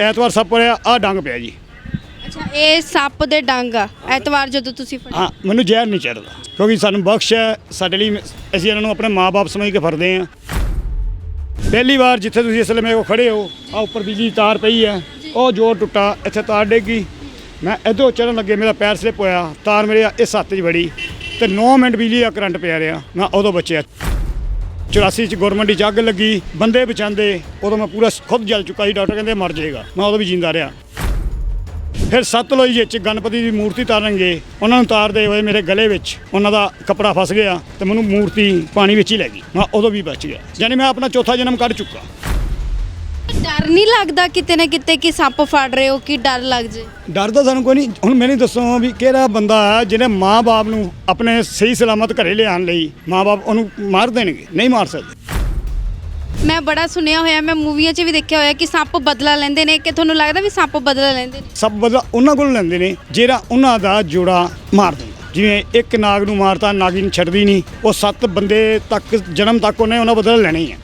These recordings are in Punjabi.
ਐਤਵਾਰ ਸੱਪ ਪੜਿਆ ਆ ਡੰਗ ਪਿਆ ਜੀ। ਅੱਛਾ ਇਹ ਸੱਪ ਦੇ ਡੰਗ ਆ। ਐਤਵਾਰ ਜਦੋਂ ਤੁਸੀਂ ਫੜਿਆ? ਹਾਂ ਮੈਨੂੰ ਜ਼ਹਿਰ ਨਹੀਂ ਚੜਦਾ ਕਿਉਂਕਿ ਸਾਨੂੰ ਬਖਸ਼ ਹੈ ਸਾਡੇ ਲਈ ਅਸੀਂ ਇਹਨਾਂ ਨੂੰ ਆਪਣੇ ਮਾਪੇ ਸਮਝ ਕੇ ਫਰਦੇ ਹਾਂ। ਪਹਿਲੀ ਵਾਰ ਜਿੱਥੇ ਤੁਸੀਂ ਇਸ ਵੇਲੇ ਮੇਰੇ ਕੋਲ ਖੜੇ ਹੋ ਆ ਉੱਪਰ ਬਿਜਲੀ ਦੀ ਤਾਰ ਪਈ ਹੈ ਉਹ ਜੋੜ ਟੁੱਟਾ ਇੱਥੇ ਤਾਰ ਡੇਗੀ ਮੈਂ ਇੱਧਰੋਂ ਚੜਨ ਲੱਗੇ ਮੇਰਾ ਪੈਰ ਸਲਿਪ ਹੋਇਆ ਤਾਰ ਮੇਰੇ ਇਸ ਹੱਥ 'ਚ ਵੜੀ ਤੇ 9 ਮਿੰਟ ਬਿਜਲੀ ਦਾ ਕਰੰਟ ਪਿਆ ਰਿਹਾ ਮੈਂ ਉਦੋਂ ਬਚਿਆ। 84 ਚ ਗਵਰਨਮੈਂਟ ਦੀ ਅੱਗ ਲੱਗੀ, ਬੰਦੇ ਬਚਾਉਂਦੇ, ਉਦੋਂ ਮੈਂ ਪੂਰਾ ਖੁਦ ਜਲ ਚੁੱਕਾ ਸੀ, ਡਾਕਟਰ ਕਹਿੰਦੇ ਮਰ ਜਾਏਗਾ। ਮੈਂ ਉਦੋਂ ਵੀ ਜਿੰਦਾ ਰਿਹਾ। ਫਿਰ ਸਤਲੁਜ ਵਿੱਚ ਗਣਪਤੀ ਦੀ ਮੂਰਤੀ ਤਾਰਨਗੇ, ਉਹਨਾਂ ਨੂੰ ਤਾਰਦੇ ਹੋਏ ਮੇਰੇ ਗਲੇ ਵਿੱਚ ਉਹਨਾਂ ਦਾ ਕੱਪੜਾ ਫਸ ਗਿਆ ਤੇ ਮੈਨੂੰ ਮੂਰਤੀ ਪਾਣੀ ਵਿੱਚ ਹੀ ਲੈ ਗਈ। ਮੈਂ ਉਦੋਂ ਵੀ ਬਚ ਗਿਆ। ਯਾਨੀ ਮੈਂ ਆਪਣਾ ਚੌਥਾ ਜਨਮ ਕੱਢ ਚੁੱਕਾ। ਡਰ ਨਹੀਂ ਲੱਗਦਾ ਕਿਤੇ ਨਾ ਕਿਤੇ ਕਿ ਸੱਪ ਫੜ ਰਹੇ ਹੋ ਕਿ ਡਰ ਲੱਗ ਜੇ? ਡਰ ਤਾਂ ਸਾਨੂੰ ਕੋਈ ਨਹੀਂ। ਹੁਣ ਮੈਨੂੰ ਦੱਸੋ ਵੀ ਕਿਹੜਾ ਬੰਦਾ ਹੈ ਜਿਹਨੇ ਮਾਂ-ਬਾਪ ਨੂੰ ਆਪਣੇ ਸਹੀ ਸਲਾਮਤ ਘਰੇ ਲਿਆਉਣ ਲਈ ਮਾਂ-ਬਾਪ ਉਹਨੂੰ ਮਾਰ ਦੇਣਗੇ। ਨਹੀਂ ਮਾਰ ਸਕਦੇ। ਮੈਂ ਬੜਾ ਸੁਣਿਆ ਹੋਇਆ ਮੈਂ ਮੂਵੀਆਂ 'ਚ ਵੀ ਦੇਖਿਆ ਹੋਇਆ ਕਿ ਸੱਪ ਬਦਲਾ ਲੈਂਦੇ ਨੇ। ਕਿ ਤੁਹਾਨੂੰ ਲੱਗਦਾ ਵੀ ਸੱਪ ਬਦਲਾ ਲੈਂਦੇ ਨੇ? ਸਭ ਬਦਲਾ ਉਹਨਾਂ ਕੋਲ ਲੈਂਦੇ ਨੇ ਜਿਹੜਾ ਉਹਨਾਂ ਦਾ ਜੋੜਾ ਮਾਰ ਦਿੰਦਾ। ਜਿਵੇਂ ਇੱਕ ਨਾਗ ਨੂੰ ਮਾਰਤਾ ਨਾਗੀ ਨੂੰ ਛੱਡਦੀ ਨਹੀਂ। ਉਹ ਸੱਤ ਬੰਦੇ ਤੱਕ ਜਨਮ ਤੱਕ ਉਹਨੇ ਉਹਨਾਂ ਬਦਲਾ ਲੈਣੇ ਹੀ ਆ।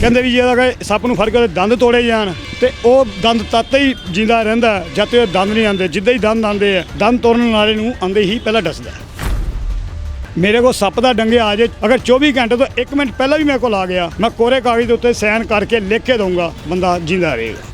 ਕਹਿੰਦੇ ਵੀ ਜੇ ਅਗਰ ਸੱਪ ਨੂੰ ਫੜ ਕੇ ਦੰਦ ਤੋੜੇ ਜਾਣ ਤੇ ਉਹ ਦੰਦ ਤੱਤ ਹੀ ਜਿੰਦਾ ਰਹਿੰਦਾ ਜਦ ਤੱਕ ਉਹ ਦੰਦ ਨਹੀਂ ਆਉਂਦੇ, ਜਿੱਦਾਂ ਹੀ ਦੰਦ ਆਉਂਦੇ ਆ, ਦੰਦ ਤੋੜਨ ਵਾਲੇ ਨੂੰ ਆਉਂਦੇ ਹੀ ਪਹਿਲਾਂ ਡਸਦਾ ਮੇਰੇ ਕੋਲ ਸੱਪ ਦਾ ਡੰਗੇ ਆ ਜੇ, ਅਗਰ 24 ਘੰਟੇ ਤੋਂ 1 ਮਿੰਟ ਪਹਿਲਾਂ ਵੀ ਮੇਰੇ ਕੋਲ ਆ ਗਿਆ, ਮੈਂ ਕੋਰੇ ਕਾਗਜ਼ ਦੇ ਉੱਤੇ ਸਾਈਨ ਕਰਕੇ ਲਿਖ ਕੇ ਦਊਂਗਾ, ਬੰਦਾ ਜਿੰਦਾ ਰਹੇਗਾ।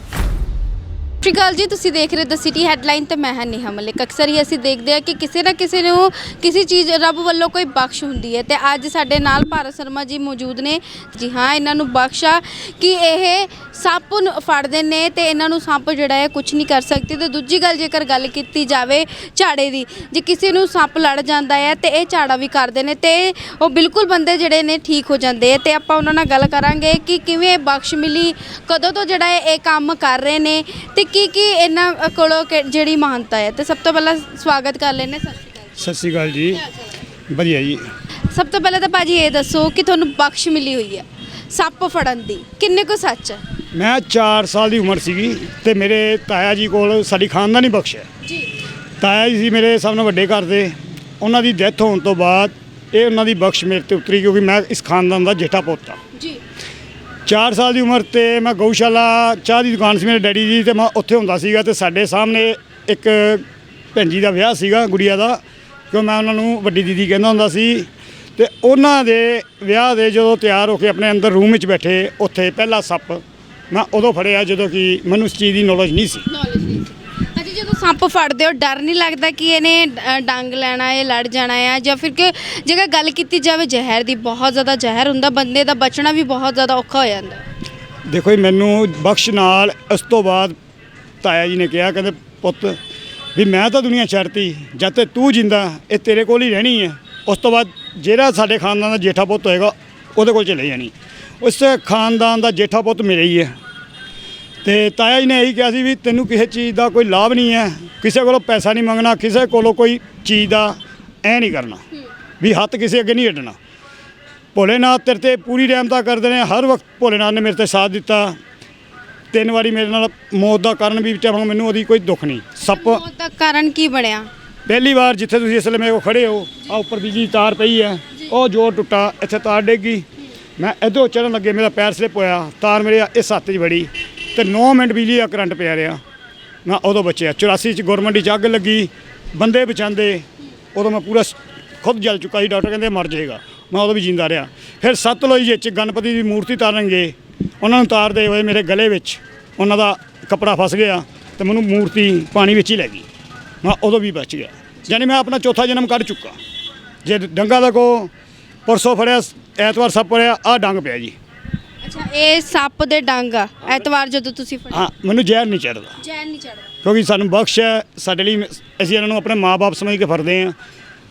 ਸਤਿ ਸ਼੍ਰੀ ਅਕਾਲ ਜੀ, ਤੁਸੀਂ ਦੇਖ ਰਹੇ ਦ ਸਿਟੀ ਹੈਡਲਾਈਨ ਤੇ ਮੈਂ ਹਾਂ ਨੇਹਾ ਮਲਿਕ। ਅਕਸਰ ਹੀ ਅਸੀਂ ਦੇਖਦੇ ਹਾਂ ਕਿ ਕਿਸੇ ਨਾ ਕਿਸੇ ਨੂੰ ਕਿਸੇ ਚੀਜ਼, ਰੱਬ ਵੱਲੋਂ ਕੋਈ ਬਖਸ਼ ਹੁੰਦੀ ਹੈ ਤੇ ਅੱਜ ਸਾਡੇ ਨਾਲ ਭਾਰਤ ਸ਼ਰਮਾ ਜੀ ਮੌਜੂਦ ਨੇ। ਜੀ ਹਾਂ, ਇਹਨਾਂ ਨੂੰ ਬਖਸ਼ਾ ਕਿ ਇਹ ਸੱਪ ਨੂੰ ਫੜਦੇ ਨੇ ਤੇ ਇਹਨਾਂ ਨੂੰ ਸੱਪ ਜਿਹੜਾ ਹੈ ਕੁਝ ਨਹੀਂ ਕਰ ਸਕਦੀ। ਤੇ ਦੂਜੀ ਗੱਲ ਜੇਕਰ ਗੱਲ ਕੀਤੀ ਜਾਵੇ ਝਾੜੇ ਦੀ, ਜੇ ਕਿਸੇ ਨੂੰ ਸੱਪ ਲੜ ਜਾਂਦਾ ਹੈ ਤੇ ਇਹ ਝਾੜਾ ਵੀ ਕਰਦੇ ਨੇ ਤੇ ਉਹ ਬਿਲਕੁਲ ਬੰਦੇ ਜਿਹੜੇ ਨੇ ਠੀਕ ਹੋ ਜਾਂਦੇ ਆ। ਤੇ ਆਪਾਂ ਉਹਨਾਂ ਨਾਲ ਗੱਲ ਕਰਾਂਗੇ ਕਿ ਕਿਵੇਂ ਇਹ ਬਖਸ਼ ਮਿਲੀ, ਕਦੋਂ ਤੋਂ ਜਿਹੜਾ ਇਹ ਇਹ ਕੰਮ ਕਰ ਰਹੇ ਨੇ ਤੇ ਕੀ ਕੀ ਇਹਨਾਂ ਕੋਲੋਂ ਕਿ- ਜਿਹੜੀ ਮਹਾਨਤਾ ਹੈ? ਤੇ ਸਭ ਤੋਂ ਪਹਿਲਾਂ ਸਵਾਗਤ ਕਰ ਲੈਣੇ ਸਤਿ ਸ਼੍ਰੀ ਅਕਾਲ ਸਤਿ ਸ਼੍ਰੀ ਅਕਾਲ ਜੀ। ਵਧੀਆ ਜੀ। ਸਭ ਤੋਂ ਪਹਿਲਾਂ ਤਾਂ ਭਾਜੀ ਇਹ ਦੱਸੋ ਕਿ ਤੁਹਾਨੂੰ ਬਖਸ਼ ਮਿਲੀ ਹੋਈ ਹੈ ਸੱਪ ਫੜਨ ਦੀ। ਕਿੰਨੇ ਕੁ ਸੱਚ ਹੈ? ਮੈਂ 4 ਸਾਲ ਦੀ ਉਮਰ ਸੀਗੀ ਤੇ ਮੇਰੇ ਤਾਇਆ ਜੀ ਕੋਲ ਸਾਡੀ ਖਾਨਦਾਨੀ ਬਖਸ਼ ਹੈ। ਜੀ। ਤਾਇਆ ਜੀ ਸੀ ਮੇਰੇ ਸਭ ਤੋਂ ਵੱਡੇ ਘਰ ਦੇ। ਉਹਨਾਂ ਦੀ ਡੈਥ ਹੋਣ ਤੋਂ ਬਾਅਦ ਇਹ ਉਹਨਾਂ ਦੀ ਬਖਸ਼ ਮੇਰੇ ਤੇ ਉਤਰੀ ਕਿਉਂਕਿ ਮੈਂ ਇਸ ਖਾਨਦਾਨ ਦਾ ਜੇਠਾ ਪੁੱਤ ਹਾਂ। 4 ਸਾਲ ਦੀ ਉਮਰ ਤੇ ਮੈਂ ਗਊਸ਼ਾਲਾ ਚਾਹ ਦੀ ਦੁਕਾਨ ਸੀ ਮੇਰੇ ਡੈਡੀ ਦੀ ਤੇ ਮੈਂ ਉੱਥੇ ਹੁੰਦਾ ਸੀਗਾ ਤੇ ਸਾਡੇ ਸਾਹਮਣੇ ਇੱਕ ਭੈਣ ਜੀ ਦਾ ਵਿਆਹ ਸੀਗਾ ਗੁੜੀਆ ਦਾ, ਕਿਉਂ ਮੈਂ ਉਹਨਾਂ ਨੂੰ ਵੱਡੀ ਦੀਦੀ ਕਹਿੰਦਾ ਹੁੰਦਾ ਸੀ। ਤੇ ਉਹਨਾਂ ਦੇ ਵਿਆਹ ਦੇ ਜਦੋਂ ਤਿਆਰ ਹੋ ਕੇ ਆਪਣੇ ਅੰਦਰ ਰੂਮ ਵਿੱਚ ਬੈਠੇ, ਉੱਥੇ ਪਹਿਲਾ ਸੱਪ ਮੈਂ ਉਦੋਂ ਫੜਿਆ ਜਦੋਂ ਕਿ ਮੈਨੂੰ ਇਸ ਚੀਜ਼ ਦੀ ਨੌਲੇਜ ਨਹੀਂ ਸੀ। ਜਦੋਂ ਸੱਪ ਫੜਦੇ ਹੋ ਡਰ ਨਹੀਂ ਲੱਗਦਾ ਕਿ ਇਹਨੇ ਅ, ਡੰਗ ਲੈਣਾ ਹੈ ਲੜ ਜਾਣਾ ਹੈ ਜਾਂ ਫਿਰ ਕਿ ਜੇਕਰ ਗੱਲ ਕੀਤੀ ਜਾਵੇ ਜ਼ਹਿਰ ਦੀ ਬਹੁਤ ਜ਼ਿਆਦਾ ਜ਼ਹਿਰ ਹੁੰਦਾ ਬੰਦੇ ਦਾ ਬਚਣਾ ਵੀ ਬਹੁਤ ਜ਼ਿਆਦਾ ਔਖਾ ਹੋ ਜਾਂਦਾ। ਦੇਖੋ ਜੀ ਮੈਨੂੰ ਬਖਸ਼ ਨਾਲ ਇਸ ਤੋਂ ਬਾਅਦ ਤਾਇਆ ਜੀ ਨੇ ਕਿਹਾ ਕਹਿੰਦੇ ਪੁੱਤ ਵੀ ਮੈਂ ਤਾਂ ਦੁਨੀਆ ਛੱਡਤੀ ਜਦ ਤੇ ਤੂੰ ਜਿੰਦਾ ਇਹ ਤੇਰੇ ਕੋਲ ਹੀ ਰਹਿਣੀ ਹੈ। ਉਸ ਤੋਂ ਬਾਅਦ ਜਿਹੜਾ ਸਾਡੇ ਖਾਨਦਾਨ ਦਾ ਜੇਠਾ ਪੁੱਤ ਹੋਏਗਾ ਉਹਦੇ ਕੋਲ ਚਲੇ ਜਾਣੀ। ਉਸ ਖਾਨਦਾਨ ਦਾ ਜੇਠਾ ਪੁੱਤ ਮੇਰੇ ਹੀ ਹੈ। ਤੇ ਤਾਇਆ ਜੀ ਨੇ ਇਹੀ ਕਿਹਾ ਸੀ ਵੀ ਤੈਨੂੰ ਕਿਸੇ ਚੀਜ਼ ਦਾ ਕੋਈ ਲਾਭ ਨਹੀਂ ਹੈ ਕਿਸੇ ਕੋਲੋਂ ਪੈਸਾ ਨਹੀਂ ਮੰਗਣਾ ਕਿਸੇ ਕੋਲੋਂ ਕੋਈ ਚੀਜ਼ ਦਾ ਐ ਨਹੀਂ ਕਰਨਾ ਵੀ ਹੱਥ ਕਿਸੇ ਅੱਗੇ ਨਹੀਂ ਅੱਡਣਾ। ਭੋਲੇਨਾਥ ਤੇਰੇ ਤੇ ਪੂਰੀ ਰਹਿਮਤਾ ਕਰਦੇ ਨੇ ਹਰ ਵਕਤ ਭੋਲੇਨਾਥ ਨੇ ਮੇਰੇ ਤੇ ਸਾਥ ਦਿੱਤਾ। ਤਿੰਨ ਵਾਰੀ ਮੇਰੇ ਨਾਲ ਮੌਤ ਦਾ ਕਾਰਨ ਵੀ ਚਾਹਾਂ ਮੈਨੂੰ ਉਹਦੀ ਕੋਈ ਦੁੱਖ ਨਹੀਂ। ਸੱਪ ਮੌਤ ਦਾ ਕਾਰਨ ਕੀ ਬਣਿਆ? ਪਹਿਲੀ ਵਾਰ ਜਿੱਥੇ ਤੁਸੀਂ ਇਸ ਵੇਲੇ ਮੇਰੇ ਕੋਲ ਖੜੇ ਹੋ ਆ ਉੱਪਰ ਬਿਜਲੀ ਤਾਰ ਪਈ ਹੈ ਉਹ ਜੋੜ ਟੁੱਟਾ ਇੱਥੇ ਤਾਰ ਡੇਗੀ ਮੈਂ ਇੱਧਰੋਂ ਚੜਨ ਲੱਗੇ ਮੇਰਾ ਪੈਰ ਸਲਿਪ ਹੋਇਆ ਤਾਰ ਮੇਰੇ ਇਸ ਹੱਥ 'ਚ ਵੜੀ। ਤੇ 9 ਮਿੰਟ ਬਿਜਲੀ ਦਾ ਕਰੰਟ ਪਿਆ ਰਿਹਾ। ਮੈਂ ਉਦੋਂ ਬਚਿਆ। 84 ਚ ਗਵਰਨਮੈਂਟ ਦੀ ਅੱਗ ਲੱਗੀ, ਬੰਦੇ ਬਚਾਉਂਦੇ, ਉਦੋਂ ਮੈਂ ਪੂਰਾ ਖੁਦ ਜਲ ਚੁੱਕਾ ਸੀ। ਡਾਕਟਰ ਕਹਿੰਦੇ ਮਰ ਜਾਏਗਾ। ਮੈਂ ਉਦੋਂ ਵੀ ਜਿੰਦਾ ਰਿਹਾ। ਫਿਰ ਸਤਲੁਜ ਵਿੱਚ ਗਣਪਤੀ ਦੀ ਮੂਰਤੀ ਤਾਰਨਗੇ। ਉਹਨਾਂ ਨੂੰ ਤਾਰਦੇ ਹੋਏ ਮੇਰੇ ਗਲੇ ਵਿੱਚ ਉਹਨਾਂ ਦਾ ਕੱਪੜਾ ਫਸ ਗਿਆ ਤੇ ਮੈਨੂੰ ਮੂਰਤੀ ਪਾਣੀ ਵਿੱਚ ਹੀ ਲੈ ਗਈ। ਮੈਂ ਉਦੋਂ ਵੀ ਬਚ ਗਿਆ। ਯਾਨੀ ਮੈਂ ਆਪਣਾ ਚੌਥਾ ਜਨਮ ਕੱਢ ਚੁੱਕਾ। ਜੇ ਡੰਗਾ ਦਾ ਕੋ, ਪਰਸੋਂ ਫੜਿਆ, ਐਤਵਾਰ ਸੱਪ ਫੜਿਆ ਆ ਡੰਗ ਪਿਆ ਜੀ। ਅੱਛਾ ਇਹ ਸੱਪ ਦੇ ਡੰਗ ਆ। ਐਤਵਾਰ ਜਦੋਂ ਤੁਸੀਂ ਫੜਿਆ ਹਾਂ ਮੈਨੂੰ ਜ਼ਹਿਰ ਨਹੀਂ ਚੜਦਾ ਜੈਨ ਨਹੀਂ ਚੜਦਾ ਕਿਉਂਕਿ ਸਾਨੂੰ ਬਖਸ਼ ਹੈ ਸਾਡੇ ਲਈ ਅਸੀਂ ਇਹਨਾਂ ਨੂੰ ਆਪਣੇ ਮਾਪੇ ਸਮਝ ਕੇ ਫਰਦੇ ਹਾਂ।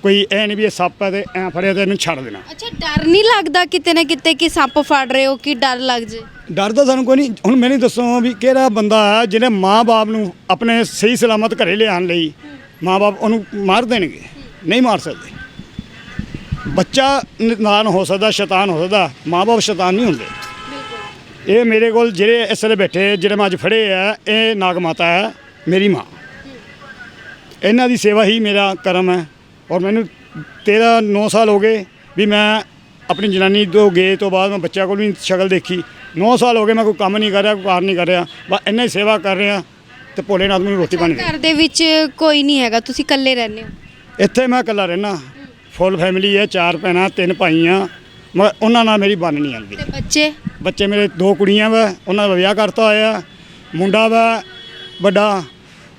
ਕੋਈ ਐ ਨਹੀਂ ਵੀ ਇਹ ਸੱਪ ਹੈ ਤੇ ਐ ਫੜਿਆ ਤੇ ਇਹਨੂੰ ਛੱਡ ਦੇਣਾ। ਅੱਛਾ ਡਰ ਨਹੀਂ ਲੱਗਦਾ ਕਿਤੇ ਨਾ ਕਿਤੇ ਕਿ ਸੱਪ ਫੜ ਰਹੇ ਹੋ ਕਿ ਡਰ ਲੱਗ ਜੇ? ਡਰ ਤਾਂ ਸਾਨੂੰ ਕੋਈ ਨਹੀਂ। ਹੁਣ ਮੈਨੂੰ ਦੱਸੋ ਵੀ ਕਿਹੜਾ ਬੰਦਾ ਹੈ ਜਿਹਨੇ ਮਾਂ-ਬਾਪ ਨੂੰ ਆਪਣੇ ਸਹੀ ਸਲਾਮਤ ਘਰੇ ਲਿਆਉਣ ਲਈ ਮਾਂ-ਬਾਪ ਉਹਨੂੰ ਮਾਰ ਦੇਣਗੇ। ਨਹੀਂ ਮਾਰ ਸਕਦੇ। ਬੱਚਾ ਨਾਨ ਹੋ ਸਕਦਾ ਸ਼ੈਤਾਨ ਹੋ ਸਕਦਾ। ਮਾਂ-ਬਾਪ ਸ਼ੈਤਾਨ ਨਹੀਂ ਹੁੰਦੇ। ਇਹ ਮੇਰੇ ਕੋਲ ਜਿਹੜੇ ਇਸ ਵੇਲੇ ਬੈਠੇ ਜਿਹੜੇ ਮੈਂ ਅੱਜ ਫੜੇ ਆ ਇਹ ਨਾਗ ਮਾਤਾ ਹੈ ਮੇਰੀ ਮਾਂ। ਇਹਨਾਂ ਦੀ ਸੇਵਾ ਹੀ ਮੇਰਾ ਕਰਮ ਹੈ। ਔਰ ਮੈਨੂੰ 13 9 ਸਾਲ ਹੋ ਗਏ ਵੀ ਮੈਂ ਆਪਣੀ ਜਨਾਨੀ ਤੋਂ ਗਏ ਤੋਂ ਬਾਅਦ ਮੈਂ ਬੱਚਿਆਂ ਕੋਲ ਵੀ ਸ਼ਕਲ ਦੇਖੀ। 9 ਸਾਲ ਹੋ ਗਏ ਮੈਂ ਕੋਈ ਕੰਮ ਨਹੀਂ ਕਰ ਰਿਹਾ ਕੋਈ ਕਾਰ ਨਹੀਂ ਕਰ ਰਿਹਾ ਬਸ ਇੰਨਾ ਹੀ ਸੇਵਾ ਕਰ ਰਿਹਾ ਤੇ ਭੋਲੇਨਾਥ ਮੈਨੂੰ ਰੋਟੀ ਪਾਣੀ ਦੇ ਘਰ ਦੇ ਵਿੱਚ ਕੋਈ ਨਹੀਂ ਹੈਗਾ ਤੁਸੀਂ ਇਕੱਲੇ ਰਹਿੰਦੇ ਹੋ? ਇੱਥੇ ਮੈਂ ਇਕੱਲਾ ਰਹਿਣਾ ਫੁੱਲ ਫੈਮਿਲੀ ਹੈ ਚਾਰ ਭੈਣਾਂ ਤਿੰਨ ਭਾਈ ਮਗਰ ਉਹਨਾਂ ਨਾਲ ਮੇਰੀ ਬਣ ਨਹੀਂ ਆਉਂਦੀ ਤੇ ਬੱਚੇ? ਬੱਚੇ ਮੇਰੇ ਦੋ ਕੁੜੀਆਂ ਵਾ ਉਹਨਾਂ ਦਾ ਵਿਆਹ ਕਰਤਾ ਹੋਇਆ ਮੁੰਡਾ ਵਾ ਵੱਡਾ।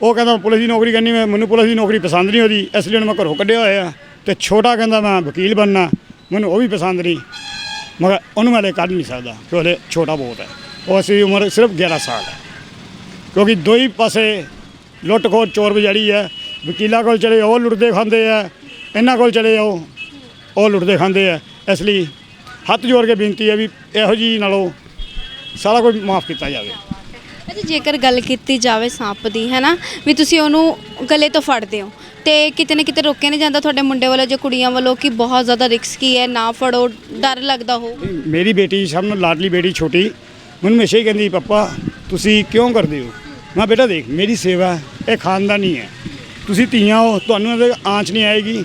ਉਹ ਕਹਿੰਦਾ ਮੈਂ ਪੁਲਿਸ ਦੀ ਨੌਕਰੀ ਕਰਨੀ ਮੈਂ ਮੈਨੂੰ ਪੁਲਿਸ ਦੀ ਨੌਕਰੀ ਪਸੰਦ ਨਹੀਂ ਉਹਦੀ ਇਸ ਲਈ ਉਹਨੂੰ ਮੈਂ ਘਰੋਂ ਕੱਢਿਆ ਹੋਇਆ। ਤੇ ਛੋਟਾ ਕਹਿੰਦਾ ਮੈਂ ਵਕੀਲ ਬਣਨਾ ਮੈਨੂੰ ਉਹ ਵੀ ਪਸੰਦ ਨਹੀਂ। ਮਗਰ ਉਹਨੂੰ ਮੈਂ ਲੈ ਕੱਢ ਨਹੀਂ ਸਕਦਾ ਕਿਉਂਕਿ ਛੋਟਾ ਬਹੁਤ ਹੈ। ਉਹ ਅਸੀਂ ਉਮਰ ਸਿਰਫ 11 ਸਾਲ ਹੈ। ਕਿਉਂਕਿ ਦੋ ਹੀ ਪਾਸੇ ਲੁੱਟ ਖੋਹ ਚੋਰ ਬਜਾਰੀ ਹੈ। ਵਕੀਲਾਂ ਕੋਲ ਚਲੇ ਉਹ ਲੁੱਟਦੇ ਖਾਂਦੇ ਆ। ਇਹਨਾਂ ਕੋਲ ਚਲੇ ਜਾਓ ਉਹ ਲੁੱਟਦੇ ਖਾਂਦੇ ਆ। ਇਸ ਲਈ ਹੱਥ ਜੋੜ ਕੇ ਬੇਨਤੀ ਹੈ ਵੀ ਇਹੋ ਜੀ ਨਾਲੋਂ ਸਾਰਾ ਕੁਝ ਮਾਫ ਕੀਤਾ ਜਾਵੇ। ਅੱਛਾ ਜੇਕਰ ਗੱਲ ਕੀਤੀ ਜਾਵੇ ਸੱਪ ਦੀ ਹੈ ਨਾ ਵੀ ਤੁਸੀਂ ਉਹਨੂੰ ਗਲੇ ਤੋਂ ਫੜਦੇ ਹੋ ਤੇ ਕਿਤੇ ਨਾ ਕਿਤੇ ਰੋਕਿਆ ਨਹੀਂ ਜਾਂਦਾ ਤੁਹਾਡੇ ਮੁੰਡੇ ਵੱਲੋਂ ਜਾਂ ਕੁੜੀਆਂ ਵੱਲੋਂ ਕਿ ਬਹੁਤ ਜ਼ਿਆਦਾ ਰਿਸਕੀ ਹੈ ਨਾ ਫੜੋ ਡਰ ਲੱਗਦਾ ਹੋ? ਮੇਰੀ ਬੇਟੀ ਸਭ ਨੂੰ ਲਾਡਲੀ ਬੇਟੀ ਛੋਟੀ ਮੈਨੂੰ ਹਮੇਸ਼ਾ ਹੀ ਕਹਿੰਦੀ ਪਾਪਾ ਤੁਸੀਂ ਕਿਉਂ ਕਰਦੇ ਹੋ? ਮੈਂ ਬੇਟਾ ਦੇਖ ਮੇਰੀ ਸੇਵਾ ਇਹ ਖਾਨਦਾਨੀ ਹੈ। ਤੁਸੀਂ ਧੀਆਂ ਹੋ ਤੁਹਾਨੂੰ ਇਹਦੇ ਆਂਚ ਨਹੀਂ ਆਏਗੀ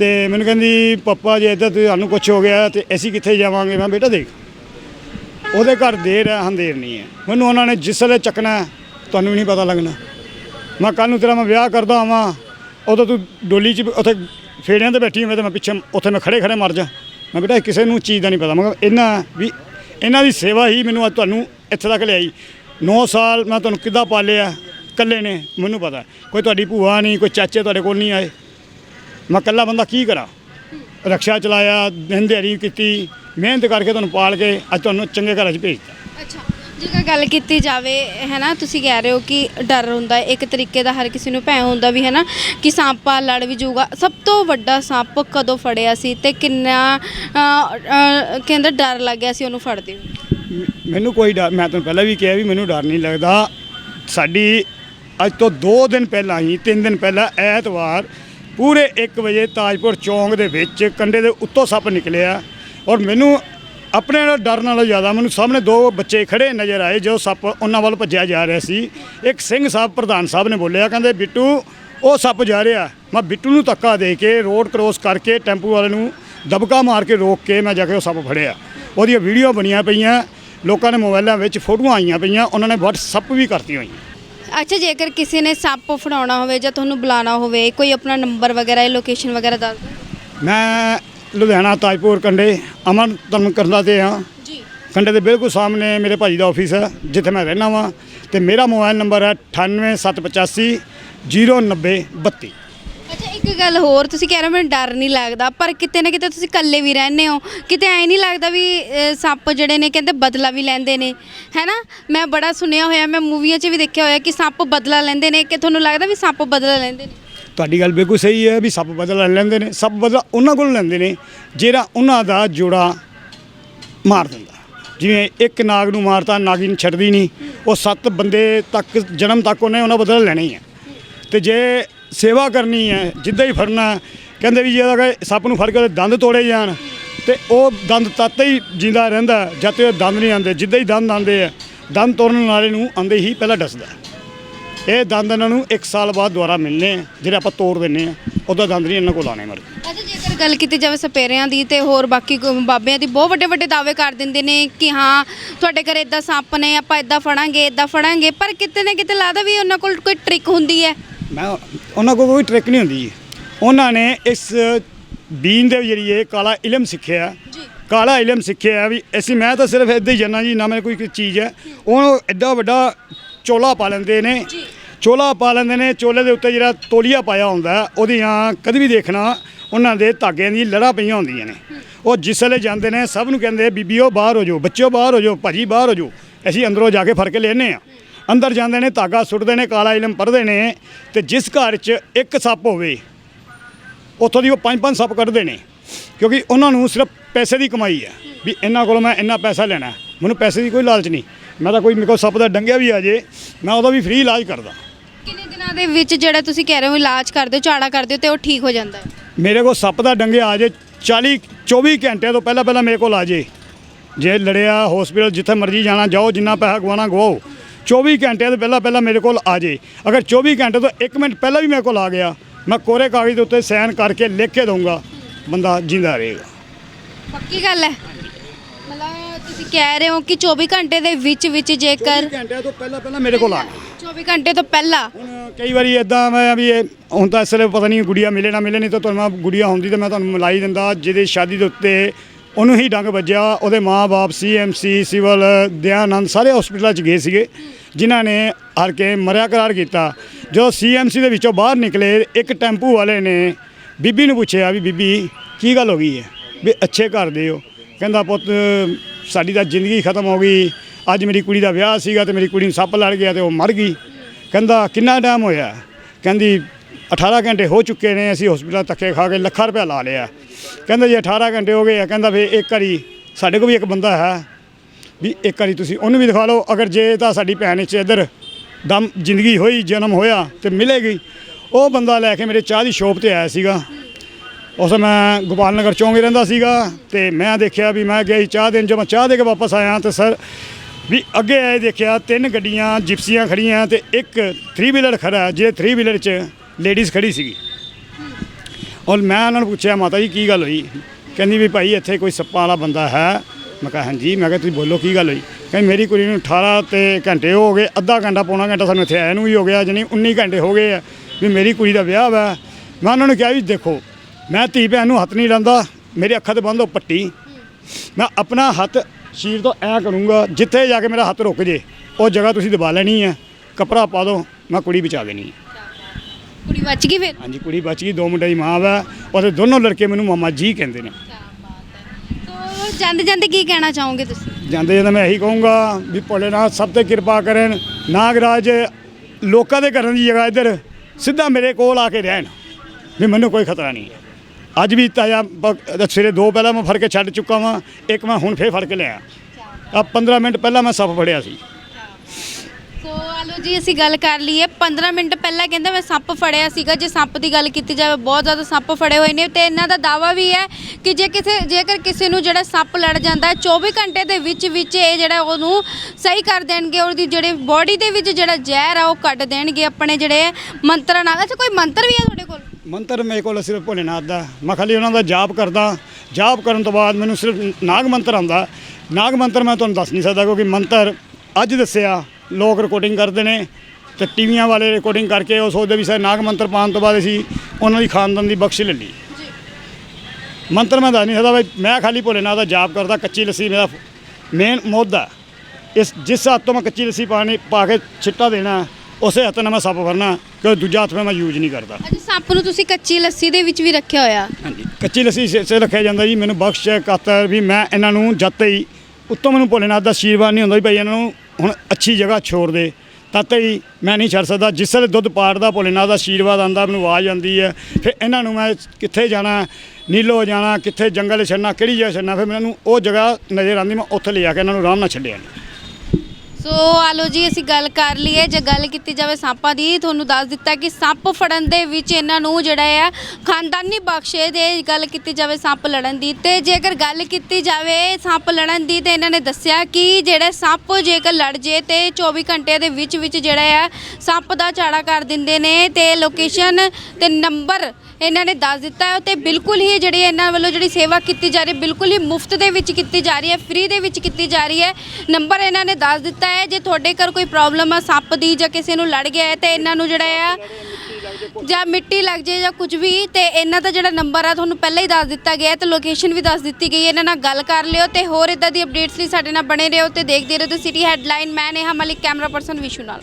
ਤੇ ਮੈਨੂੰ ਕਹਿੰਦੀ, ਪਾਪਾ ਜੇ, ਇੱਧਰ ਸਾਨੂੰ ਕੁਝ ਹੋ ਗਿਆ ਤੇ ਅਸੀਂ ਕਿੱਥੇ ਜਾਵਾਂਗੇ? ਮੈਂ ਬੇਟਾ ਦੇਖ, ਉਹਦੇ ਘਰ ਦੇਰ ਹੈ ਹੰਦੇਰ ਨਹੀਂ ਹੈ। ਮੈਨੂੰ ਉਹਨਾਂ ਨੇ ਜਿਸ ਵੇਲੇ ਚੱਕਣਾ ਤੁਹਾਨੂੰ ਵੀ ਨਹੀਂ ਪਤਾ ਲੱਗਣਾ। ਮੈਂ ਕੱਲ ਨੂੰ ਤੇਰਾ ਮੈਂ ਵਿਆਹ ਕਰਦਾ ਆਵਾਂ, ਉਦੋਂ ਤੂੰ ਡੋਲੀ 'ਚ ਉੱਥੇ ਫੇੜਿਆਂ ਤੇ ਬੈਠੀ ਹੋਵੇਂ ਤੇ ਮੈਂ ਪਿੱਛੇ ਉੱਥੇ ਮੈਂ ਖੜੇ ਖੜੇ ਮਰ ਜਾ। ਮੈਂ ਬੇਟਾ ਕਿਸੇ ਨੂੰ ਚੀਜ਼ ਦਾ ਨਹੀਂ ਪਤਾ। ਮਗਰ ਇਹਨਾਂ ਵੀ, ਇਹਨਾਂ ਦੀ ਸੇਵਾ ਹੀ ਮੈਨੂੰ ਅੱਜ ਤੁਹਾਨੂੰ ਇੱਥੇ ਤੱਕ ਲਿਆਈ। 9 ਸਾਲ ਮੈਂ ਤੁਹਾਨੂੰ ਕਿੱਦਾਂ ਪਾਲਿਆ? ਇਕੱਲੇ ਨੇ, ਮੈਨੂੰ ਪਤਾ। ਕੋਈ ਤੁਹਾਡੀ ਭੂਆ ਨਹੀਂ, ਕੋਈ ਚਾਚੇ ਤੁਹਾਡੇ ਕੋਲ ਨਹੀਂ ਆਏ। ਮੈਂ ਇਕੱਲਾ ਬੰਦਾ ਕੀ ਕਰਾਂ? ਰਕਸ਼ਾ ਚਲਾਇਆ ਦਿਨ ਦਿਹਾੜੀ ਕੀਤੀ ਮਿਹਨਤ ਕਰਕੇ ਤੁਹਾਨੂੰ ਪਾਲ ਕੇ ਅੱਜ ਤੁਹਾਨੂੰ ਚੰਗੇ ਘਰਾਂ 'ਚ ਭੇਜਤਾ ਅੱਛਾ ਜੇਕਰ ਗੱਲ ਕੀਤੀ ਜਾਵੇ ਹੈ ਨਾ ਤੁਸੀਂ ਕਹਿ ਰਹੇ ਹੋ ਕਿ ਡਰ ਹੁੰਦਾ ਹੈ, ਇੱਕ ਤਰੀਕੇ ਦਾ ਹਰ ਕਿਸੇ ਨੂੰ ਭੈ ਹੁੰਦਾ ਵੀ ਹੈ ਨਾ ਕਿ ਸੱਪਾ ਲੜ ਵੀ ਜਾਊਗਾ। ਸਭ ਤੋਂ ਵੱਡਾ ਸੱਪ ਕਦੋਂ ਫੜਿਆ ਸੀ ਤੇ ਕਿੰਨਾ ਅ, ਅ, ਕਹਿੰਦਾ ਡਰ ਲੱਗ ਗਿਆ ਸੀ ਉਹਨੂੰ ਫੜਦੇ ਮ- ਮੈਨੂੰ ਕੋਈ ਡਰ ਮੈਂ ਤੁਹਾਨੂੰ ਪਹਿਲਾਂ ਵੀ ਕਿਹਾ ਵੀ ਮੈਨੂੰ ਡਰ ਨਹੀਂ ਲੱਗਦਾ। ਸਾਡੀ ਅੱਜ ਤੋਂ 2 ਦਿਨ ਪਹਿਲਾਂ ਹੀ 3 ਦਿਨ ਪਹਿਲਾਂ ਐਤਵਾਰ ਪੂਰੇ 1 ਵਜੇ ਤਾਜਪੁਰ ਚੌਂਕ ਦੇ ਵਿੱਚ ਕੰਡੇ ਦੇ ਉੱਤੋਂ ਸੱਪ ਨਿਕਲਿਆ ਔਰ ਮੈਨੂੰ ਆਪਣੇ ਨਾਲ ਡਰ ਨਾਲੋਂ ਜ਼ਿਆਦਾ ਮੈਨੂੰ ਸਾਹਮਣੇ ਦੋ ਬੱਚੇ ਖੜੇ ਨਜ਼ਰ ਆਏ ਜੋ ਸੱਪ ਉਹਨਾਂ ਵੱਲ ਭੱਜਿਆ ਜਾ ਰਿਹਾ ਸੀ। ਇੱਕ ਸਿੰਘ ਸਾਹਿਬ ਪ੍ਰਧਾਨ ਸਾਹਿਬ ਨੇ ਬੋਲਿਆ, ਕਹਿੰਦੇ, ਬਿੱਟੂ, ਉਹ ਸੱਪ ਜਾ ਰਿਹਾ। ਮੈਂ ਬਿੱਟੂ ਨੂੰ ਧੱਕਾ ਦੇ ਕੇ ਰੋਡ ਕ੍ਰੋਸ ਕਰਕੇ ਟੈਂਪੂ ਵਾਲੇ ਨੂੰ ਦਬਕਾ ਮਾਰ ਕੇ ਰੋਕ ਕੇ ਮੈਂ ਜਾ ਕੇ ਉਹ ਸੱਪ ਫੜਿਆ। ਉਹਦੀਆਂ ਵੀਡੀਓ ਬਣੀਆਂ ਪਈਆਂ, ਲੋਕਾਂ ਨੇ ਮੋਬਾਈਲਾਂ ਵਿੱਚ ਫੋਟੋਆਂ ਆਈਆਂ ਪਈਆਂ, ਉਹਨਾਂ ਨੇ WhatsApp ਵੀ ਕਰਤੀਆਂ ਹੋਈਆਂ। ਅੱਛਾ ਜੇਕਰ ਕਿਸੇ ਨੇ ਸੱਪ ਫੜਾਉਣਾ ਹੋਵੇ ਜਾਂ ਤੁਹਾਨੂੰ ਬੁਲਾਉਣਾ ਹੋਵੇ ਕੋਈ ਆਪਣਾ ਨੰਬਰ ਵਗੈਰਾ ਜਾਂ ਲੋਕੇਸ਼ਨ ਵਗੈਰਾ ਦੱਸ ਦਿਓ। ਮੈਂ ਲੁਧਿਆਣਾ ਤਾਜਪੁਰ ਕੰਡੇ ਅਮਨ ਧਰਮ ਕਰਦਾ ਤੇ ਹਾਂ ਜੀ। ਕੰਡੇ ਦੇ ਬਿਲਕੁਲ ਸਾਹਮਣੇ ਮੇਰੇ ਭਾਜੀ ਦਾ ਆਫਿਸ ਹੈ ਜਿੱਥੇ ਮੈਂ ਰਹਿਣਾ ਵਾਂ। ਤੇ ਮੇਰਾ ਮੋਬਾਈਲ ਨੰਬਰ ਹੈ 98785 09032 ਅੱਛਾ ਇੱਕ ਗੱਲ ਹੋਰ ਤੁਸੀਂ ਕਹਿ ਰਹੇ ਹੋ ਮੈਨੂੰ ਡਰ ਨਹੀਂ ਲੱਗਦਾ ਪਰ ਕਿਤੇ ਨਾ ਕਿਤੇ ਤੁਸੀਂ ਇਕੱਲੇ ਵੀ ਰਹਿੰਦੇ ਹੋ। ਕਿਤੇ ਐ ਨਹੀਂ ਲੱਗਦਾ ਵੀ ਅ, ਸੱਪ ਜਿਹੜੇ ਨੇ ਕਹਿੰਦੇ ਬਦਲਾ ਵੀ ਲੈਂਦੇ ਨੇ। ਹੈਨਾ? ਮੈਂ ਬੜਾ ਸੁਣਿਆ ਹੋਇਆ ਮੈਂ ਮੂਵੀਆਂ 'ਚ ਵੀ ਦੇਖਿਆ ਹੋਇਆ ਕਿ ਸੱਪ ਬਦਲਾ ਲੈਂਦੇ ਨੇ। ਕਿ ਤੁਹਾਨੂੰ ਲੱਗਦਾ ਵੀ ਸੱਪ ਬਦਲਾ ਲੈਂਦੇ ਨੇ? ਤੁਹਾਡੀ ਗੱਲ ਬਿਲਕੁਲ ਸਹੀ ਹੈ ਵੀ ਸੱਪ ਬਦਲਾ ਲੈਂਦੇ ਨੇ। ਸੱਪ ਬਦਲਾ ਉਹਨਾਂ ਕੋਲ ਲੈਂਦੇ ਨੇ ਜਿਹੜਾ ਉਹਨਾਂ ਦਾ ਜੋੜਾ ਮਾਰ ਦਿੰਦਾ। ਜਿਵੇਂ ਇੱਕ ਨਾਗ ਨੂੰ ਮਾਰਤਾ ਨਾਗੀ ਨੂੰ ਛੱਡਦੀ ਨਹੀਂ। ਉਹ ਸੱਤ ਬੰਦੇ ਤੱਕ ਜਨਮ ਤੱਕ ਉਹਨੇ ਉਹਨਾਂ ਬਦਲਾ ਲੈਣਾ ਹੀ ਹੈ ਤੇ ਜੇ ਸੇਵਾ ਕਰਨੀ ਹੈ ਜਿੱਦਾਂ ਹੀ ਫੜਨਾ ਕਹਿੰਦੇ ਵੀ ਜੇ ਅਗਰ ਸੱਪ ਨੂੰ ਫੜ ਕੇ ਉਹਦੇ ਦੰਦ ਤੋੜੇ ਜਾਣ ਤੇ ਉਹ ਦੰਦ ਤੱਤ ਹੀ ਜਿੰਦਾ ਰਹਿੰਦਾ ਜਦ ਤੱਕ ਦੰਦ ਨਹੀਂ ਆਉਂਦੇ। ਜਿੱਦਾਂ ਹੀ ਦੰਦ ਆਉਂਦੇ ਆ ਦੰਦ ਤੋੜਨ ਵਾਲੇ ਨੂੰ ਆਉਂਦੇ ਹੀ ਪਹਿਲਾਂ ਦੱਸਦਾ ਇਹ ਦੰਦ ਇਹਨਾਂ ਨੂੰ 1 ਸਾਲ ਬਾਅਦ ਦੁਬਾਰਾ ਮਿਲਨੇ ਆ ਜਿਹੜੇ ਆਪਾਂ ਤੋੜ ਦਿੰਨੇ ਆ ਉਹਦਾ ਦੰਦ ਨਹੀਂ ਇਹਨਾਂ ਕੋਲ ਆਣੇ ਮਰ ਅੱਛਾ ਜੇਕਰ ਗੱਲ ਕੀਤੀ ਜਾਵੇ ਸਪੇਰਿਆਂ ਦੀ ਤੇ ਹੋਰ ਬਾਕੀ ਕੋ- ਬਾਬਿਆਂ ਦੀ ਬਹੁਤ ਵੱਡੇ ਵੱਡੇ ਦਾਅਵੇ ਕਰ ਦਿੰਦੇ ਨੇ ਕਿ ਹਾਂ ਤੁਹਾਡੇ ਘਰੇ ਇਦਾਂ ਸੱਪ ਨੇ ਆਪਾਂ ਇਦਾਂ ਫੜਾਂਗੇ ਇਦਾਂ ਫੜਾਂਗੇ ਪਰ ਕਿਤੇ ਨਾ ਕਿਤੇ ਲੱਗਦਾ ਵੀ ਉਹਨਾਂ ਕੋਲ ਕੋਈ ਟ੍ਰਿਕ ਹੁੰਦੀ ਹੈ। ਮੈਂ ਉਹਨਾਂ ਕੋਲ ਕੋਈ ਟ੍ਰਿਕ ਨਹੀਂ ਹੁੰਦੀ ਉਹਨਾਂ ਨੇ ਇਸ ਬੀਨ ਦੇ ਜਰੀਏ ਕਾਲਾ ਇਲਮ ਸਿੱਖਿਆ। ਜੀ। ਕਾਲਾ ਇਲਮ ਸਿੱਖਿਆ ਵੀ ਅਸੀਂ ਮੈਂ ਤਾਂ ਸਿਰਫ ਇੱਦਾਂ ਹੀ ਜਾਣਾ ਜੀ ਨਾ ਮੈਂ ਕੋਈ ਚੀਜ਼ ਹੈ। ਉਹ ਐਡਾ ਵੱਡਾ ਚੋਲਾ ਪਾ ਲੈਂਦੇ ਨੇ। ਜੀ। ਚੋਲਾ ਪਾ ਲੈਂਦੇ ਨੇ ਚੋਲੇ ਦੇ ਉੱਤੇ ਜਿਹੜਾ ਤੋਲੀਆ ਪਾਇਆ ਹੁੰਦਾ ਉਹਦੀਆਂ ਕਦੇ ਵੀ ਦੇਖਣਾ ਉਹਨਾਂ ਦੇ ਧਾਗਿਆਂ ਦੀ ਲੜਾ ਪਈਆਂ ਹੁੰਦੀਆਂ ਨੇ। ਉਹ ਜਿਸ ਵੇਲੇ ਜਾਂਦੇ ਨੇ ਸਭ ਨੂੰ ਕਹਿੰਦੇ ਬੀਬੀਓ ਬਾਹਰ ਹੋ ਜਾਓ ਬੱਚਿਓ ਬਾਹਰ ਹੋ ਜਾਓ ਭਾਜੀ ਬਾਹਰ ਹੋ ਜਾਓ ਅਸੀਂ ਅੰਦਰੋਂ ਜਾ ਕੇ ਫੜ ਕੇ ਲੈਨੇ ਆ ਅੰਦਰ ਜਾਂਦੇ ਨੇ ਧਾਗਾ ਸੁੱਟਦੇ ਨੇ ਕਾਲਾ ਇਲਮ ਪੜ੍ਹਦੇ ਨੇ ਤੇ ਜਿਸ ਘਰ 'ਚ ਇੱਕ ਸੱਪ ਹੋਵੇ ਉੱਥੋਂ ਦੀ ਉਹ ਪੰਜ ਪੰਜ ਸੱਪ ਕੱਢਦੇ ਨੇ। ਕਿਉਂਕਿ ਉਹਨਾਂ ਨੂੰ ਸਿਰਫ ਪੈਸੇ ਦੀ ਕਮਾਈ ਹੈ ਵੀ ਇਹਨਾਂ ਕੋਲੋਂ ਮੈਂ ਇੰਨਾ ਪੈਸਾ ਲੈਣਾ ਮੈਨੂੰ ਪੈਸੇ ਦੀ ਕੋਈ ਲਾਲਚ ਨਹੀਂ। ਮੈਂ ਤਾਂ ਕੋਈ ਮੇਰੇ ਕੋਲ ਸੱਪ ਦਾ ਡੰਗਿਆ ਵੀ ਆ ਜੇ ਮੈਂ ਉਹਦਾ ਵੀ ਫ੍ਰੀ ਇਲਾਜ ਕਰਦਾ। ਕਿੰਨੇ ਦਿਨਾਂ ਦੇ ਵਿੱਚ ਜਿਹੜਾ ਤੁਸੀਂ ਕਹਿ ਰਹੇ ਹੋ ਇਲਾਜ ਕਰਦੇ ਹੋ ਝਾੜਾ ਕਰਦੇ ਹੋ ਤੇ ਉਹ ਠੀਕ ਹੋ ਜਾਂਦਾ ਹੈ? ਮੇਰੇ ਕੋਲ ਸੱਪ ਦਾ ਡੰਗਿਆ ਆ ਜੇ 40 24 ਘੰਟੇ ਤੋਂ ਪਹਿਲਾਂ ਪਹਿਲਾਂ ਮੇਰੇ ਕੋਲ ਆ ਜੇ। ਜੇ ਲੜਿਆ ਹਸਪੀਟਲ ਜਿੱਥੇ ਮਰਜ਼ੀ ਜਾਣਾ ਜਾਓ ਜਿੰਨਾ ਪੈਸਾ ਗਵਾਣਾ ਗਵਾਓ 24 ਘੰਟੇ ਤੋਂ ਪਹਿਲਾਂ ਪਹਿਲਾਂ ਮੇਰੇ ਕੋਲ ਆ ਜੇ। ਅਗਰ 24 ਘੰਟੇ ਤੋਂ 1 ਮਿੰਟ ਪਹਿਲਾਂ ਵੀ ਮੇਰੇ ਕੋਲ ਆ ਗਿਆ ਮੈਂ ਕੋਰੇ ਕਾਗਜ਼ ਦੇ ਉੱਤੇ ਸਾਈਨ ਕਰਕੇ ਲਿਖ ਕੇ ਦਊਂਗਾ ਬੰਦਾ ਜਿੰਦਾ ਰਹੇਗਾ। ਪੱਕੀ ਗੱਲ ਹੈ? ਮਤਲਬ ਤੁਸੀਂ ਕਹਿ ਰਹੇ ਹੋ ਕਿ 24 ਘੰਟੇ ਦੇ ਵਿੱਚ ਵਿੱਚ ਜੇਕਰ ਘੰਟਿਆਂ ਤੋਂ ਪਹਿਲਾਂ ਪਹਿਲਾਂ ਮੇਰੇ ਕੋਲ ਆ 24 ਘੰਟੇ ਤੋਂ ਪਹਿਲਾਂ। ਹੁਣ ਕਈ ਵਾਰੀ ਇਦਾਂ ਮੈਂ ਵੀ ਇਹ ਹੁਣ ਤਾਂ ਇਸ ਵੇਲੇ ਪਤਾ ਨਹੀਂ ਗੁੜੀਆ ਮਿਲੇ ਨਾ ਮਿਲੇ ਨਹੀਂ ਤਾਂ ਤੁਹਾਨੂੰ ਮੈਂ ਗੁੜੀਆ ਹੁੰਦੀ ਤਾਂ ਮੈਂ ਤੁਹਾਨੂੰ ਮਿਲਾਈ ਦਿੰਦਾ ਜਿਹਦੀ ਸ਼ਾਦੀ ਦੇ ਉੱਤੇ ਉਹਨੂੰ ਹੀ ਡੰਗ ਵੱਜਿਆ, ਉਹਦੇ ਮਾਂ-ਬਾਪ ਸੀਐਮਸੀ ਸਿਵਲ, ਦਿਆਨੰਦ ਸਾਰੇ ਹਸਪੀਟਲਾਂ 'ਚ ਗਏ ਸੀਗੇ, ਜਿਨ੍ਹਾਂ ਨੇ ਹਰ ਕੇ ਮਰਿਆ ਕਰਾਰ ਕੀਤਾ। ਜਦੋਂ ਸੀਐਮਸੀ ਦੇ ਵਿੱਚੋਂ ਬਾਹਰ ਨਿਕਲੇ, ਇੱਕ ਟੈਂਪੂ ਵਾਲੇ ਨੇ ਬੀਬੀ ਨੂੰ ਪੁੱਛਿਆ ਵੀ ਬੀਬੀ, ਕੀ ਗੱਲ ਹੋ ਗਈ ਹੈ? ਵੀ ਅੱਛੇ ਘਰ ਦੇ ਹੋ। ਕਹਿੰਦਾ, ਪੁੱਤ, ਸਾਡੀ ਤਾਂ ਜ਼ਿੰਦਗੀ ਖਤਮ ਹੋ ਗਈ। ਅੱਜ ਮੇਰੀ ਕੁੜੀ ਦਾ ਵਿਆਹ ਸੀਗਾ ਤੇ ਮੇਰੀ ਕੁੜੀ ਨੂੰ ਸੱਪ ਲੜ ਗਿਆ ਤੇ ਉਹ ਮਰ ਗਈ। ਕਹਿੰਦਾ, ਕਿੰਨਾ ਟਾਈਮ ਹੋਇਆ? ਕਹਿੰਦੀ 18 ਘੰਟੇ ਹੋ ਚੁੱਕੇ ਨੇ, ਅਸੀਂ ਹਸਪੀਟਲ ਤੱਕੇ ਖਾ ਕੇ ਲੱਖਾਂ ਰੁਪਇਆ ਲਾ ਲਿਆ। ਕਹਿੰਦਾ ਜੀ 18 ਘੰਟੇ ਹੋ ਗਏ ਆ, ਕਹਿੰਦਾ ਵੀ ਇੱਕ ਵਾਰੀ ਸਾਡੇ ਕੋਲ ਵੀ ਇੱਕ ਬੰਦਾ ਹੈ, ਵੀ ਇੱਕ ਵਾਰੀ ਤੁਸੀਂ ਉਹਨੂੰ ਵੀ ਦਿਖਾ ਲਓ, ਅਗਰ ਜੇ ਤਾਂ ਸਾਡੀ ਭੈਣ ਚ ਇੱਧਰ ਦਮ ਜ਼ਿੰਦਗੀ ਹੋਈ, ਜਨਮ ਹੋਇਆ ਤੇ ਮਿਲੇਗੀ। ਉਹ ਬੰਦਾ ਲੈ ਕੇ ਮੇਰੇ ਚਾਹ ਦੀ ਸ਼ੋਪ ਤੇ ਆਇਆ ਸੀਗਾ। ਉਸ ਮੈਂ ਗੋਪਾਲ ਨਗਰ ਚੌਂਕ ਹੀ ਰਹਿੰਦਾ ਸੀਗਾ ਤੇ ਮੈਂ ਦੇਖਿਆ ਵੀ ਮੈਂ ਗਿਆ ਚਾਹ ਦੇਣ, ਜਦੋਂ ਮੈਂ ਚਾਹ ਦੇ ਕੇ ਵਾਪਸ ਆਇਆ ਤੇ ਸਰ ਵੀ ਅੱਗੇ ਆਏ ਦੇਖਿਆ ਤਿੰਨ ਗੱਡੀਆਂ ਜਿਪਸੀਆਂ ਖੜੀਆਂ ਤੇ ਇੱਕ 3 ਵੀਲਰ ਖੜਾ ਜੇ 3 ਵੀਲਰ 'ਚ ਲੇਡੀਜ਼ ਖੜੀ ਸੀਗੀ। ਔਰ ਮੈਂ ਉਹਨਾਂ ਨੂੰ ਪੁੱਛਿਆ, ਮਾਤਾ ਜੀ, ਕੀ ਗੱਲ ਹੋਈ? ਕਹਿੰਦੀ ਵੀ ਭਾਈ, ਇੱਥੇ ਕੋਈ ਸੱਪਾਂ ਵਾਲਾ ਬੰਦਾ ਹੈ। ਮੈਂ ਕਿਹਾ, ਹਾਂਜੀ। ਮੈਂ ਕਿਹਾ, ਤੁਸੀਂ ਬੋਲੋ, ਕੀ ਗੱਲ ਹੋਈ? ਕਹਿੰਦੀ, ਮੇਰੀ ਕੁੜੀ ਨੂੰ 18 ਤੇ ਘੰਟੇ ਹੋ ਗਏ, ਅੱਧਾ ਘੰਟਾ ਪੌਣਾ ਘੰਟਾ ਸਾਨੂੰ ਇੱਥੇ ਆਏ ਨੂੰ ਹੀ ਹੋ ਗਿਆ, ਜਾਣੀ 19 ਘੰਟੇ ਹੋ ਗਏ ਆ ਵੀ ਮੇਰੀ ਕੁੜੀ ਦਾ ਵਿਆਹ ਵਾ। ਮੈਂ ਉਹਨਾਂ ਨੂੰ ਕਿਹਾ ਵੀ ਦੇਖੋ, ਮੈਂ ਧੀ ਭੈਣ ਨੂੰ ਹੱਥ ਨਹੀਂ ਲਾਉਂਦਾ ਮੇਰੇ ਅੱਖਾਂ ਤੇ ਬੰਦ ਹੋ ਪੱਟੀ। ਮੈਂ ਆਪਣਾ ਹੱਥ ਸ਼ੀਰ ਤੋਂ ਐ ਕਰੂੰਗਾ, ਜਿੱਥੇ ਜਾ ਕੇ ਮੇਰਾ ਹੱਥ ਰੁਕ ਜੇ, ਉਹ ਜਗ੍ਹਾ ਤੁਸੀਂ ਦਬਾ ਲੈਣੀ ਹੈ ਕਪੜਾ ਪਾ ਦਿਓ ਮੈਂ ਕੁੜੀ ਬਚਾ ਦੇਣੀ ਹੈ ਕੁੜੀ ਬਚ ਗਈ ਫਿਰ? ਹਾਂਜੀ ਕੁੜੀ ਬਚ ਗਈ ਦੋ ਮੁੰਡੇ ਦੀ ਮਾਂ ਵਾ ਉਹਦੇ ਦੋਨੋਂ ਲੜਕੇ ਮੈਨੂੰ ਮਾਮਾ ਜੀ ਕਹਿੰਦੇ ਨੇ। ਜਾਂਦੇ ਜਾਂਦੇ ਕੀ ਕਹਿਣਾ ਚਾਹੋਗੇ ਤੁਸੀਂ? ਜਾਂਦੇ ਜਾਂਦੇ ਮੈਂ ਇਹੀ ਕਹੂੰਗਾ ਵੀ ਭੋਲੇਨਾਥ ਸਭ ਤੇ ਕਿਰਪਾ ਕਰਨ ਨਾਗਰਾਜ ਲੋਕਾਂ ਦੇ ਘਰਾਂ ਦੀ ਜਗ੍ਹਾ ਇੱਧਰ ਸਿੱਧਾ ਮੇਰੇ ਕੋਲ ਆ ਕੇ ਰਹਿਣ। ਵੀ ਮੈਨੂੰ ਕੋਈ ਖਤਰਾ ਨਹੀਂ। ਹੈ ਅੱਜ ਵੀ ਤਾਇਆ ਬ- ਸਵੇਰੇ ਦੋ ਪਹਿਲਾਂ ਮੈਂ ਫੜ ਕੇ ਛੱਡ ਚੁੱਕਾ ਵਾਂ ਇੱਕ ਮੈਂ ਹੁਣ ਫੇਰ ਫੜ ਕੇ ਲਿਆ ਆ 15 ਮਿੰਟ ਪਹਿਲਾਂ ਮੈਂ ਸੱਪ ਫੜਿਆ ਸੀ। ਸੋ ਜੀ, ਅਸੀਂ ਗੱਲ ਕਰ ਲਈਏ 15 ਮਿੰਟ ਪਹਿਲਾਂ ਕਹਿੰਦਾ ਮੈਂ ਸੱਪ ਫੜਿਆ ਸੀਗਾ, ਜੇ ਸੱਪ ਦੀ ਗੱਲ ਕੀਤੀ ਜਾਵੇ, ਬਹੁਤ ਜ਼ਿਆਦਾ ਸੱਪ ਫੜੇ ਹੋਏ ਨੇ ਤੇ ਇਹਨਾਂ ਦਾ ਦਾਵਾ ਵੀ ਹੈ ਕਿ ਜੇ ਕਿਸੇ, ਜੇਕਰ ਕਿਸੇ ਨੂੰ ਜਿਹੜਾ ਸੱਪ ਲੜ ਜਾਂਦਾ ਹੈ 24 ਘੰਟੇ ਦੇ ਵਿੱਚ ਵਿੱਚ ਇਹ ਜਿਹੜਾ ਉਹਨੂੰ ਸਹੀ ਕਰ ਦੇਣਗੇ, ਉਹਦੀ ਜਿਹੜੇ ਬਾਡੀ ਦੇ ਵਿੱਚ ਜਿਹੜਾ ਜ਼ਹਿਰ ਆ, ਉਹ ਕੱਢ ਦੇਣਗੇ ਆਪਣੇ ਜਿਹੜੇ ਮੰਤਰਾਂ ਨਾਲ। ਅੱਛਾ, ਕੋਈ ਮੰਤਰ ਵੀ ਹੈ ਤੁਹਾਡੇ ਕੋਲ? ਮੰਤਰ ਮੇਰੇ ਕੋਲ ਸਿਰਫ ਭੋਲੇਨਾਥ ਦਾ। ਮੈਂ ਖਾਲੀ ਉਹਨਾਂ ਦਾ ਜਾਪ ਕਰਦਾ। ਜਾਪ ਕਰਨ ਤੋਂ ਬਾਅਦ ਮੈਨੂੰ ਸਿਰਫ ਨਾਗ ਮੰਤਰ ਆਉਂਦਾ। ਨਾਗ ਮੰਤਰ ਮੈਂ ਤੁਹਾਨੂੰ ਦੱਸ ਨਹੀਂ ਸਕਦਾ ਕਿਉਂਕਿ ਮੰਤਰ ਅੱਜ ਦੱਸਿਆ। ਲੋਕ ਰਿਕਾਰਡਿੰਗ ਕਰਦੇ ਨੇ ਤੇ ਟੀਵੀਆਂ ਵਾਲੇ ਰਿਕਾਰਡਿੰਗ ਕਰਕੇ ਉਹ ਸੋਚਦੇ ਵੀ ਸਰ ਨਾਗ ਮੰਤਰ ਪਾਉਣ ਤੋਂ ਬਾਅਦ ਅਸੀਂ ਉਹਨਾਂ ਦੀ ਖਾਨਦਾਨ ਦੀ ਬਖਸ਼ ਲੈ ਲਈ। ਮੰਤਰ ਮੈਂ ਦੱਸ ਨਹੀਂ ਸਕਦਾ ਬਈ ਮੈਂ ਖਾਲੀ ਭੋਲੇਨਾਥ ਦਾ ਜਾਪ ਕਰਦਾ ਕੱਚੀ ਲੱਸੀ ਮੇਰਾ ਮੇਨ ਮੁੱਦਾ ਇਸ ਜਿਸ ਹੱਥ ਤੋਂ ਮੈਂ ਕੱਚੀ ਲੱਸੀ ਪਾਣੀ ਪਾ ਕੇ ਛਿੱਟਾ ਦੇਣਾ ਉਸੇ ਹੱਥ ਨਾਲ ਮੈਂ ਸੱਪ ਫੜਨਾ ਕਿਉਂਕਿ ਦੂਜਾ ਹੱਥ ਮੈਂ ਯੂਜ਼ ਨਹੀਂ ਕਰਦਾ। ਅੱਛਾ ਸੱਪ ਨੂੰ ਤੁਸੀਂ ਕੱਚੀ ਲੱਸੀ ਦੇ ਵਿੱਚ ਵੀ ਰੱਖਿਆ ਹੋਇਆ? ਹਾਂਜੀ। ਕੱਚੀ ਲੱਸੀ ਸੇ ਰੱਖਿਆ ਜਾਂਦਾ ਜੀ ਮੈਨੂੰ ਬਖਸ਼ ਕਾਤਰ ਵੀ ਮੈਂ ਇਹਨਾਂ ਨੂੰ ਜਦ ਹੀ ਉੱਤੋਂ ਮੈਨੂੰ ਭੋਲੇਨਾਥ ਦਾ ਆਸ਼ੀਰਵਾਦ ਨਹੀਂ ਹੁੰਦਾ ਵੀ ਭਾਈ ਇਹਨਾਂ ਨੂੰ ਹੁਣ ਅੱਛੀ ਜਗ੍ਹਾ ਛੋੜ ਦੇ ਤਦ ਹੀ ਮੈਂ ਨਹੀਂ ਛੱਡ ਸਕਦਾ। ਜਿਸ ਵੇਲੇ ਦੁੱਧ ਪਾੜਦਾ ਭੋਲੇਨਾਥ ਦਾ ਆਸ਼ੀਰਵਾਦ ਆਂਦਾ ਮੈਨੂੰ ਆਵਾਜ਼ ਆਉਂਦੀ ਹੈ। ਫਿਰ ਇਹਨਾਂ ਨੂੰ ਮੈਂ ਕਿੱਥੇ ਜਾਣਾ, ਨੀਲੋ ਜਾਣਾ, ਕਿੱਥੇ ਜੰਗਲ ਛੱਡਣਾ ਕਿਹੜੀ ਜਗ੍ਹਾ ਛੱਡਣਾ ਫਿਰ ਮੈਨੂੰ ਉਹ ਜਗ੍ਹਾ ਨਜ਼ਰ ਆਉਂਦੀ, ਮੈਂ ਉੱਥੇ ਲਿਜਾ ਕੇ ਇਹਨਾਂ ਨੂੰ ਆਰਾਮ ਨਾਲ ਛੱਡਿਆ ਸੋ ਆਲੋ ਜੀ, ਅਸੀਂ ਗੱਲ ਕਰ ਲਈਏ। ਜੇ ਗੱਲ ਕੀਤੀ ਜਾਵੇ ਸਾਂਪਾਂ ਦੀ, ਤੁਹਾਨੂੰ ਦੱਸ ਦਿੱਤਾ ਕਿ ਸੱਪ ਫੜਨ ਦੇ ਵਿੱਚ ਇਹਨਾਂ ਨੂੰ ਜਿਹੜਾ ਆ ਖਾਨਦਾਨੀ ਬਖਸ਼ੇ ਦੇ ਗੱਲ ਕੀਤੀ ਜਾਵੇ ਸੱਪ ਲੜਨ ਦੀ। ਤੇ ਜੇਕਰ ਗੱਲ ਕੀਤੀ ਜਾਵੇ ਸੱਪ ਲੜਨ ਦੀ, ਤੇ ਇਹਨਾਂ ਨੇ ਦੱਸਿਆ ਕਿ ਜਿਹੜਾ ਸੱਪ ਜੇਕਰ ਲੜ ਜੇ, ਤੇ 24 ਘੰਟੇ ਦੇ ਵਿੱਚ ਵਿੱਚ ਜਿਹੜਾ ਆ ਸੱਪ ਦਾ ਝਾੜਾ ਕਰ ਦਿੰਦੇ ਨੇ। ਤੇ ਲੋਕੇਸ਼ਨ ਤੇ ਨੰਬਰ ਇਹਨਾਂ ਨੇ ਦੱਸ ਦਿੱਤਾ ਹੈ। ਤੇ ਬਿਲਕੁਲ ਹੀ ਜਿਹੜੀ ਇਹਨਾਂ ਵੱਲੋਂ ਜਿਹੜੀ ਸੇਵਾ ਕੀਤੀ ਜਾ ਰਹੀ ਹੈ ਬਿਲਕੁਲ ਹੀ ਮੁਫਤ ਦੇ ਵਿੱਚ ਕੀਤੀ ਜਾ ਰਹੀ ਹੈ, ਫ੍ਰੀ ਦੇ ਵਿੱਚ ਕੀਤੀ ਜਾ ਰਹੀ ਹੈ। ਨੰਬਰ ਇਹਨਾਂ ਨੇ ਦੱਸ ਦਿੱਤਾ ਹੈ, ਜੇ ਤੁਹਾਡੇ ਘਰ ਕੋਈ ਪ੍ਰੋਬਲਮ ਆ, ਸੱਪ ਦੀ ਜਾਂ ਕਿਸੇ ਨੂੰ ਲੜ ਗਿਆ ਹੈ, ਤੇ ਇਹਨਾਂ ਨੂੰ ਜਿਹੜਾ ਆ, ਜਾਂ ਮਿੱਟੀ ਲੱਗ ਜੇ ਜਾਂ ਕੁਝ ਵੀ, ਤੇ ਇਹਨਾਂ ਦਾ ਜਿਹੜਾ ਨੰਬਰ ਆ, ਤੁਹਾਨੂੰ ਪਹਿਲਾਂ ਹੀ ਦੱਸ ਦਿੱਤਾ ਗਿਆ ਹੈ ਤੇ ਲੋਕੇਸ਼ਨ ਵੀ ਦੱਸ ਦਿੱਤੀ ਗਈ ਹੈ। ਇਹਨਾਂ ਨਾਲ ਗੱਲ ਕਰ ਲਿਓ ਤੇ ਹੋਰ ਇਦਾਂ ਦੀ ਅਪਡੇਟਸ ਲਈ ਸਾਡੇ ਨਾਲ ਬਣੇ ਰਹੋ ਤੇ ਦੇਖਦੇ ਰਹੋ ਤੇ ਸਿਟੀ ਹੈਡਲਾਈਨ ਮੈਂ ਨੇਹਾ ਮਲਿਕ ਕੈਮਰਾ ਪਰਸਨ ਵਿਸ਼ੂ ਨਾਲ।